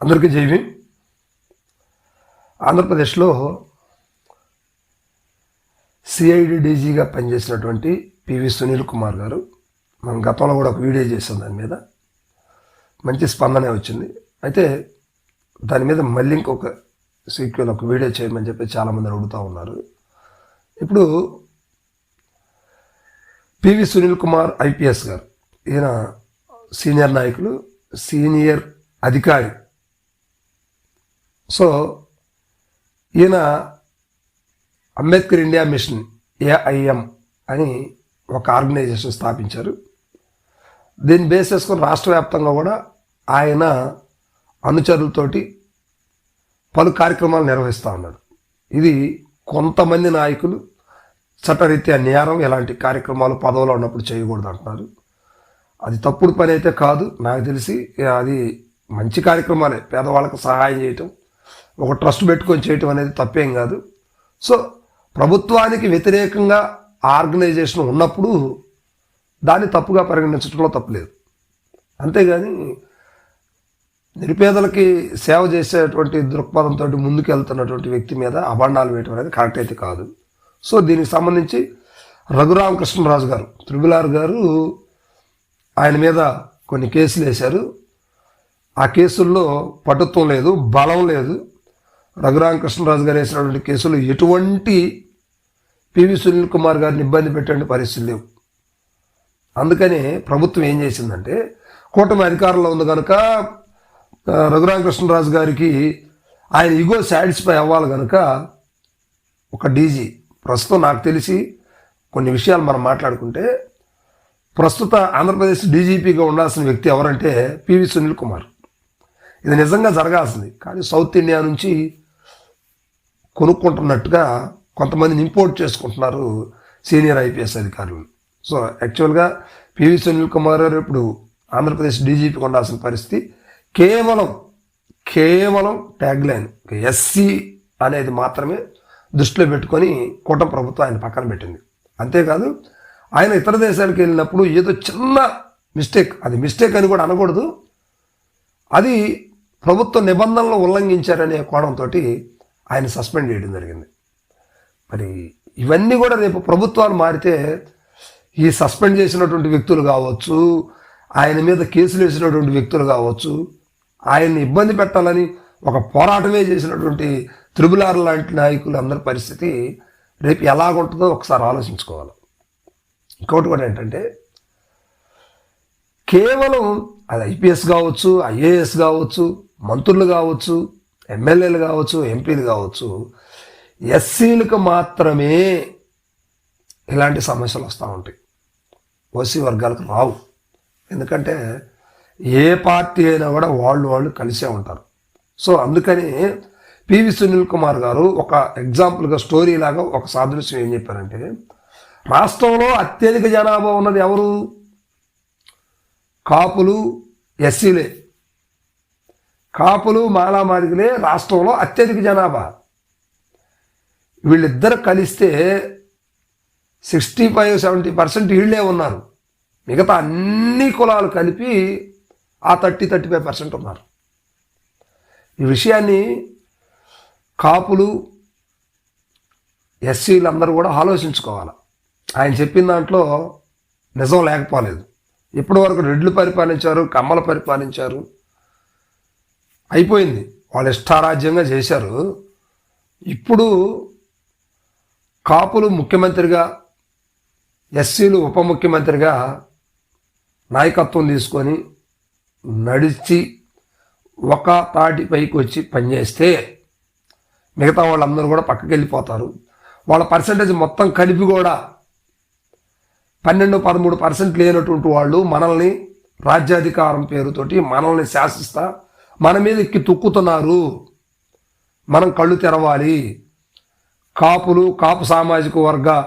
అందరికీ జైవి ఆంధ్రప్రదేశ్లో సిఐడి డీజీగా పనిచేసినటువంటి పివి సునీల్ కుమార్ గారు మనం గతంలో కూడా ఒక వీడియో చేసాం దాని మీద. మంచి స్పందనే వచ్చింది. అయితే దాని మీద మళ్ళీ ఇంకొక సీక్వెల్ ఒక వీడియో చేయమని చెప్పి చాలామంది అడుగుతూ ఉన్నారు. ఇప్పుడు పివి సునీల్ కుమార్ ఐపీఎస్ గారు ఈయన సీనియర్ నాయకులు సీనియర్ అధికారి సో ఈయన అంబేద్కర్ ఇండియా మిషన్ ఏఐఎం అని ఒక ఆర్గనైజేషన్ స్థాపించారు. దీన్ని బేస్ చేసుకొని రాష్ట్ర వ్యాప్తంగా కూడా ఆయన అనుచరులతోటి పలు కార్యక్రమాలు నిర్వహిస్తూ ఉన్నాడు. ఇది కొంతమంది నాయకులు చట్టరీత్యా నేరం ఇలాంటి కార్యక్రమాలు పదవులో ఉన్నప్పుడు చేయకూడదు అంటున్నారు. అది తప్పుడు పని అయితే కాదు. నాకు తెలిసి అది మంచి కార్యక్రమాలే. పేదవాళ్ళకు సహాయం చేయటం ఒక ట్రస్ట్ పెట్టుకొని చేయటం అనేది తప్పేం కాదు. సో ప్రభుత్వానికి వ్యతిరేకంగా ఆర్గనైజేషన్ ఉన్నప్పుడు దాన్ని తప్పుగా పరిగణించడంలో తప్పలేదు. అంతేగాని నిరుపేదలకి సేవ చేసేటువంటి దృక్పథంతో ముందుకు వెళ్తున్నటువంటి వ్యక్తి మీద అభండాలు వేయటం అనేది కరెక్ట్ అయితే కాదు. సో దీనికి సంబంధించి రఘురామకృష్ణరాజు గారు త్రిబులార్ గారు ఆయన మీద కొన్ని కేసులు వేశారు ఆ కేసుల్లో పటుత్వం లేదు బలం లేదు. రఘురామకృష్ణరాజు గారు వేసినటువంటి కేసులు ఎటువంటి పివి సునీల్ కుమార్ గారిని ఇబ్బంది పెట్టే పరిస్థితులు లేవు. అందుకనే ప్రభుత్వం ఏం చేసిందంటే కూటమి అధికారంలో ఉంది కనుక రఘురామకృష్ణరాజు గారికి ఆయన ఇగో సాటిస్ఫై అవ్వాలి కనుక ఒక డీజీ. ప్రస్తుతం నాకు తెలిసి కొన్ని విషయాలు మనం మాట్లాడుకుంటే ప్రస్తుత ఆంధ్రప్రదేశ్ డీజీపీగా ఉండాల్సిన వ్యక్తి ఎవరంటే పివి సునీల్ కుమార్. ఇది నిజంగా జరగాల్సింది. కానీ సౌత్ ఇండియా నుంచి కొనుక్కుంటున్నట్టుగా కొంతమందిని ఇంపోర్ట్ చేసుకుంటున్నారు సీనియర్ ఐపీఎస్ అధికారులు. సో యాక్చువల్గా పివి సునీల్ కుమార్ గారు ఇప్పుడు ఆంధ్రప్రదేశ్ డీజీపీ ఉండాల్సిన పరిస్థితి కేవలం కేవలం ట్యాగ్ లైన్ ఎస్సీ అనేది మాత్రమే దృష్టిలో పెట్టుకొని కూటమి ప్రభుత్వం ఆయన పక్కన పెట్టింది. అంతేకాదు ఆయన ఇతర దేశాలకు వెళ్ళినప్పుడు ఏదో చిన్న మిస్టేక్ అది మిస్టేక్ అని కూడా అనకూడదు. అది ప్రభుత్వ నిబంధనలు ఉల్లంఘించారనే కోణంతో ఆయన సస్పెండ్ చేయడం జరిగింది. మరి ఇవన్నీ కూడా రేపు ప్రభుత్వాలు మారితే ఈ సస్పెండ్ చేసినటువంటి వ్యక్తులు కావచ్చు ఆయన మీద కేసులు వేసినటువంటి వ్యక్తులు కావచ్చు ఆయన్ని ఇబ్బంది పెట్టాలని ఒక పోరాటమే చేసినటువంటి త్రిబులార్ లాంటి నాయకులు అందరి పరిస్థితి రేపు ఎలాగుంటుందో ఒకసారి ఆలోచించుకోవాలి. ఇంకోటి కూడా ఏంటంటే కేవలం అది ఐపీఎస్ కావచ్చు ఐఏఎస్ కావచ్చు మంత్రులు కావచ్చు ఎమ్మెల్యేలు కావచ్చు ఎంపీలు కావచ్చు ఎస్సీలకు మాత్రమే ఇలాంటి సమస్యలు వస్తూ ఉంటాయి. ఓసీ వర్గాలకు రావు. ఎందుకంటే ఏ పార్టీ అయినా కూడా వాళ్ళు వాళ్ళు కలిసే ఉంటారు. సో అందుకని పివి సునీల్ కుమార్ గారు ఒక ఎగ్జాంపుల్గా స్టోరీ లాగా ఒక సాదృశ్యం ఏం చెప్పారంటే రాష్ట్రంలో అత్యధిక జనాభా ఉన్నది ఎవరు? కాపులు ఎస్సీలే. కాపులు మాలామాదిగలే రాష్ట్రంలో అత్యధిక జనాభా. వీళ్ళిద్దరు కలిస్తే సిక్స్టీ ఫైవ్ సెవెంటీ పర్సెంట్ వీళ్ళే ఉన్నారు. మిగతా అన్ని కులాలు కలిపి ఆ థర్టీ థర్టీ ఫైవ్ పర్సెంట్ ఉన్నారు. ఈ విషయాన్ని కాపులు ఎస్సీలు అందరూ కూడా ఆలోచించుకోవాలి. ఆయన చెప్పిన దాంట్లో నిజం లేకపోలేదు. ఇప్పటి వరకు రెడ్లు పరిపాలించారు కమ్మలు పరిపాలించారు. అయిపోయింది. వాళ్ళు ఇష్టారాజ్యంగా చేశారు. ఇప్పుడు కాపులు ముఖ్యమంత్రిగా ఎస్సీలు ఉప ముఖ్యమంత్రిగా నాయకత్వం తీసుకొని నడిచి ఒక తాటి పైకి వచ్చి పనిచేస్తే మిగతా వాళ్ళందరూ కూడా పక్కకి వెళ్ళిపోతారు వాళ్ళ పర్సంటేజ్ మొత్తం కలిపి కూడా పన్నెండు పదమూడు పర్సెంట్ లేనటువంటి వాళ్ళు మనల్ని రాజ్యాధికారం పేరుతోటి మనల్ని శాసిస్తా మన మీద ఎక్కి తొక్కుతున్నారు. మనం కళ్ళు తెరవాలి. కాపులు కాపు సామాజిక వర్గ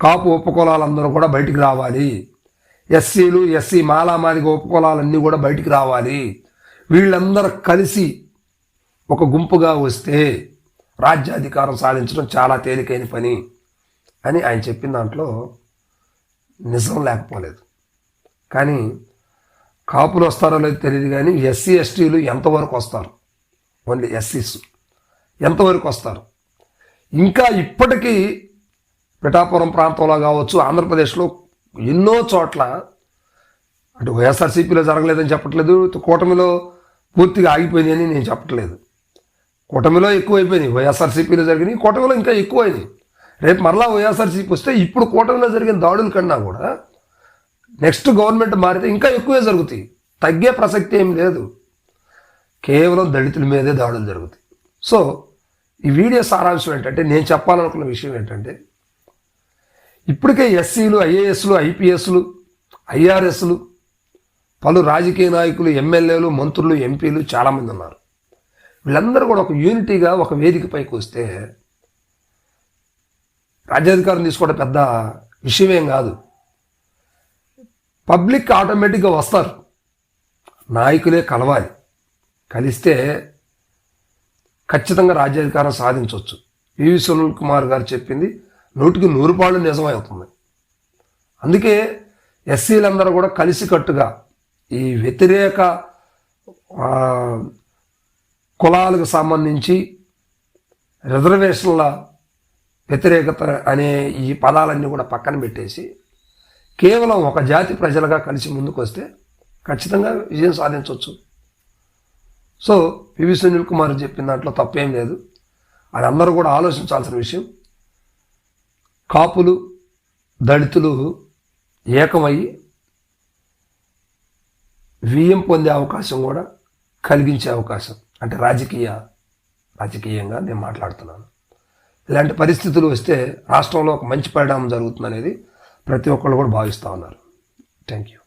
కాపు ఉపకులాలందరూ కూడా బయటికి రావాలి. ఎస్సీలు ఎస్సీ మాలామాదిక ఉపకులాలన్నీ కూడా బయటికి రావాలి. వీళ్ళందరూ కలిసి ఒక గుంపుగా వస్తే రాజ్యాధికారం సాధించడం చాలా తేలికైన పని అని ఆయన చెప్పిన దాంట్లో నిజం లేకపోలేదు. కానీ కాపులు వస్తారో లేదో తెలియదు కానీ ఎస్సీ ఎస్టీలు ఎంతవరకు వస్తారు? ఓన్లీ ఎస్సీస్. ఎంతవరకు వస్తారు? ఇంకా ఇప్పటికీ పిఠాపురం ప్రాంతంలో కావచ్చు ఆంధ్రప్రదేశ్లో ఎన్నో చోట్ల అంటే వైఎస్ఆర్సీపీలో జరగలేదని చెప్పట్లేదు కూటమిలో పూర్తిగా ఆగిపోయింది అని నేను చెప్పట్లేదు. కూటమిలో ఎక్కువైపోయినాయి వైఎస్ఆర్సీపీలో జరిగినాయి కూటమిలో ఇంకా ఎక్కువైనాయి. రేపు మరలా వైఎస్ఆర్సీపీ వస్తే ఇప్పుడు కూటమిలో జరిగిన దాడుల కన్నా కూడా నెక్స్ట్ గవర్నమెంట్ మారితే ఇంకా ఎక్కువే జరుగుతాయి. తగ్గే ప్రసక్తి ఏం లేదు. కేవలం దళితుల మీదే దాడులు జరుగుతాయి. సో ఈ వీడియో సారాంశం ఏంటంటే నేను చెప్పాలనుకున్న విషయం ఏంటంటే ఇప్పటికే ఎస్సీలు ఐఏఎస్లు ఐపీఎస్లు ఐఆర్ఎస్లు పలు రాజకీయ నాయకులు ఎమ్మెల్యేలు మంత్రులు ఎంపీలు చాలామంది ఉన్నారు. వీళ్ళందరూ కూడా ఒక యూనిటీగా ఒక వేదికపైకి వస్తే రాజ్యాధికారం తీసుకోవడం పెద్ద విషయమేం కాదు. పబ్లిక్ ఆటోమేటిక్గా వస్తారు. నాయకులే కలవాలి. కలిస్తే ఖచ్చితంగా రాజ్యాధికారం సాధించవచ్చు. పివి సునీల్ కుమార్ గారు చెప్పింది నూటికి నూరు పాళ్ళు నిజమవుతుంది అందుకే ఎస్సీలందరూ కూడా కలిసికట్టుగా ఈ వ్యతిరేక కులాలకు సంబంధించి రిజర్వేషన్ల వ్యతిరేకత అనే ఈ పదాలన్నీ కూడా పక్కన పెట్టేసి కేవలం ఒక జాతి ప్రజలుగా కలిసి ముందుకు వస్తే ఖచ్చితంగా విజయం సాధించవచ్చు. సో పివి సునీల్ కుమార్ చెప్పిన దాంట్లో తప్పేం లేదు. అది అందరూ కూడా ఆలోచించాల్సిన విషయం కాపులు దళితులు ఏకమయ్యి వియ్యం పొందే అవకాశం కూడా కలిగించే అవకాశం. అంటే రాజకీయ రాజకీయంగా నేను మాట్లాడుతున్నాను. ఇలాంటి పరిస్థితులు వస్తే రాష్ట్రంలో ఒక మంచి పరిణామం జరుగుతుందనేది ప్రతి ఒక్కళ్ళు కూడా భావిస్తూ ఉన్నారు. Thank you